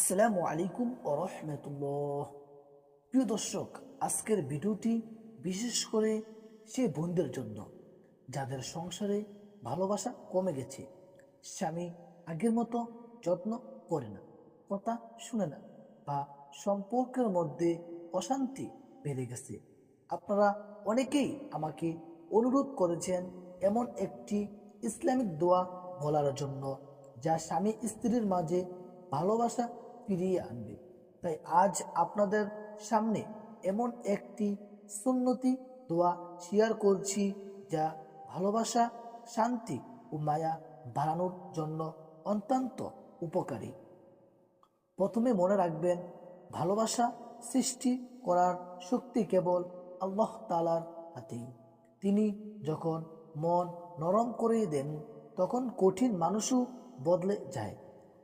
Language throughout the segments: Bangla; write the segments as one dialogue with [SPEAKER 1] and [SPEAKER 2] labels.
[SPEAKER 1] আসসালামু আলাইকুম ও রহমতুল্লাহ। প্রিয় দর্শক, আজকের ভিডিওটি বিশেষ করে সে বোনদের জন্য, যাদের সংসারে ভালোবাসা কমে গেছে, স্বামী আগের মতো যত্ন করে না, কথা শুনে না, বা সম্পর্কের মধ্যে অশান্তি বেড়ে গেছে। আপনারা অনেকেই আমাকে অনুরোধ করেছেন এমন একটি ইসলামিক দোয়া বলার জন্য, যা স্বামী স্ত্রীর মাঝে ভালোবাসা ফিরিয়ে আনবে। তাই আজ আপনাদের সামনে এমন একটি সুন্নতি দোয়া শেয়ার করছি যা ভালোবাসা, শান্তি ও মায়া বাড়ানোর জন্য অত্যন্ত উপকারী। প্রথমে মনে রাখবেন, ভালোবাসা সৃষ্টি করার শক্তি কেবল আল্লাহ তালার হাতেই। তিনি যখন মন নরম করে দেন, তখন কঠিন মানুষও বদলে যায়।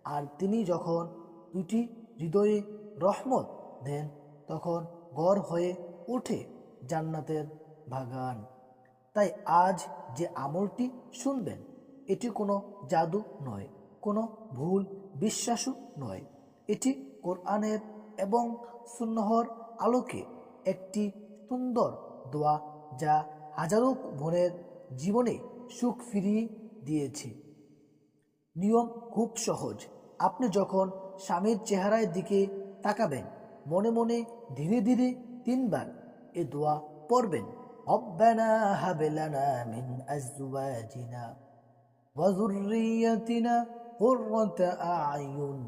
[SPEAKER 1] আর তিনি যখন দুটি হৃদয়ে রহমত দেন, তখন গড় হয়ে ওঠে জান্নাতের বাগান। তাই আজ যে আমলটি শুনবেন, এটি কোনো জাদু নয়, কোনো ভুল বিশ্বাসও নয়। এটি কোরআনের এবং সুন্নহর আলোকে একটি সুন্দর দোয়া যা হাজারো বোনের জীবনে সুখ ফিরিয়ে দিয়েছে। নিয়ম খুব সহজ। আপনি যখন স্বামীর চেহারার দিকে তাকাবেন মনে মনে ধীরে ধীরে তিনবার এ দোয়া পড়বেন ربنا هب لنا من أزواجنا وذريتنا قرة أعين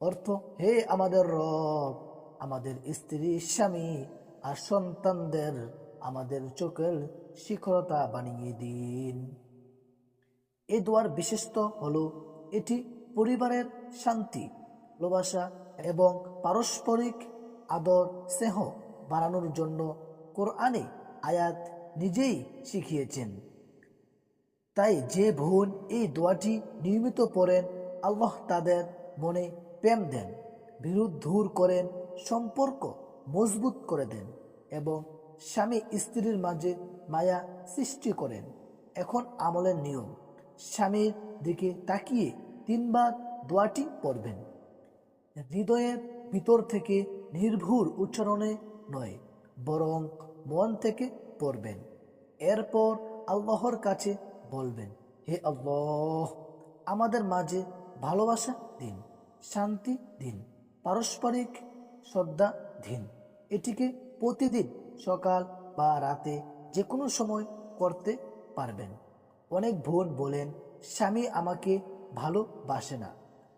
[SPEAKER 1] অর্থ হে আমাদের রব আমাদের স্ত্রী স্বামী আর সন্তানদের আমাদের চোখের শিখরতা বানিয়ে দিন এই দোয়ার বিশিষ্ট হলো এটি পরিবারের শান্তি, ভালোবাসা এবং পারস্পরিক আদর, স্নেহ বাড়ানোর জন্য কোরআনে আয়াত নিজেই শিখিয়েছেন। তাই যে বোন এই দোয়াটি নিয়মিত পড়েন, আল্লাহ তাদের মনে প্রেম দেন বিরোধ দূর করেন, সম্পর্ক মজবুত করে দেন এবং স্বামী স্ত্রীর মাঝে মায়া সৃষ্টি করেন। এখন আমলের নিয়ম, স্বামীর দিকে তাকিয়ে তিনবার দোয়াটি পড়বেন। হৃদয়ের ভিতর থেকে নির্ভুর উচ্চারণে নয়, বরং মন থেকে পড়বেন। এরপর আল্লাহর কাছে বলবেন, হে আল্লাহ, আমাদের মাঝে ভালোবাসা দিন, শান্তি দিন, পারস্পরিক শ্রদ্ধা দিন। এটিকে প্রতিদিন সকাল বা রাতে যে কোনো সময় করতে পারবেন। অনেক বোন বলেন, স্বামী আমাকে ভালোবাসে না।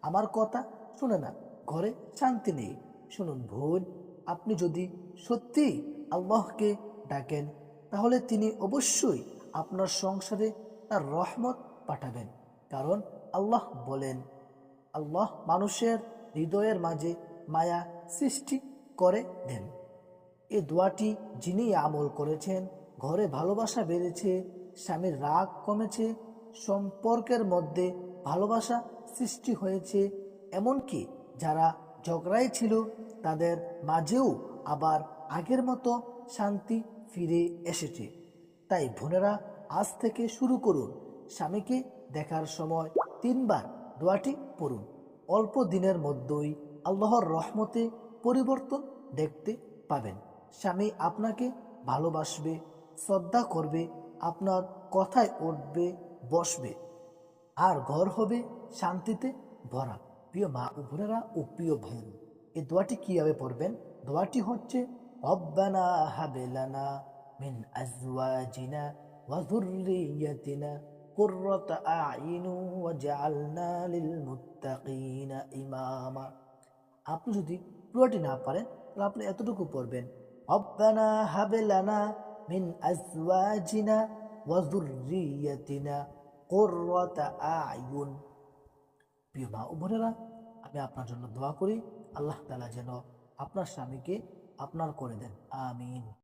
[SPEAKER 1] আমার কথা শুনে না, ঘরে শান্তি নেই। শুনুন ভুল আপনি যদি সত্যি আল্লাহকে ডাকেন, তাহলে তিনি অবশ্যই আপনার সংসারে তার রহমত পাঠাবেন। কারণ আল্লাহ বলেন, আল্লাহ মানুষের হৃদয়ের মাঝে মায়া সৃষ্টি করে দেন। এ দোয়াটি যিনি আমল করেছেন, ঘরে ভালোবাসা বেড়েছে, স্বামীর রাগ কমেছে, সম্পর্কের মধ্যে ভালোবাসা সৃষ্টি হয়েছে, এমনকি যারা ঝগড়াই ছিল, তাদের মাঝেও আবার আগের মতো শান্তি ফিরে এসেছে। তাই বোনেরা, আজ থেকে শুরু করুন। স্বামীকে দেখার সময় তিনবার দোয়াটি পড়ুন। অল্প দিনের মধ্যেই আল্লাহর রহমতে পরিবর্তন দেখতে পাবেন। স্বামী আপনাকে ভালোবাসবে, শ্রদ্ধা করবে, আপনার কথায় উঠবে, বসবে। আর ঘর হবে শান্তিতে ভরা। প্রিয় মা ও বোনেরা ও প্রিয় ভাইয়েরা এই দোয়াটি কীভাবে পড়বেন? দোয়াটি হচ্ছে, রব্বানা হাবেলানা মিন আজওয়াজিনা ওয়া যুররিয়াতিনা কুররাতা আইনু ওয়া জাআলনা লিল মুত্তাকিনা ইমামা। আপনি যদি পুরোটি না পারেন, তাহলে আপনি এতটুকু পড়বেন, রব্বানা হাবেলানা মিন আজওয়াজিনা ওয়া যুররিয়াতিনা আয়ুন। প্রিয় মা ও বোনেরা, আমি আপনার জন্য দোয়া করি, আল্লাহ তালা যেন আপনার স্বামীকে আপনার করে দেন। আমিন।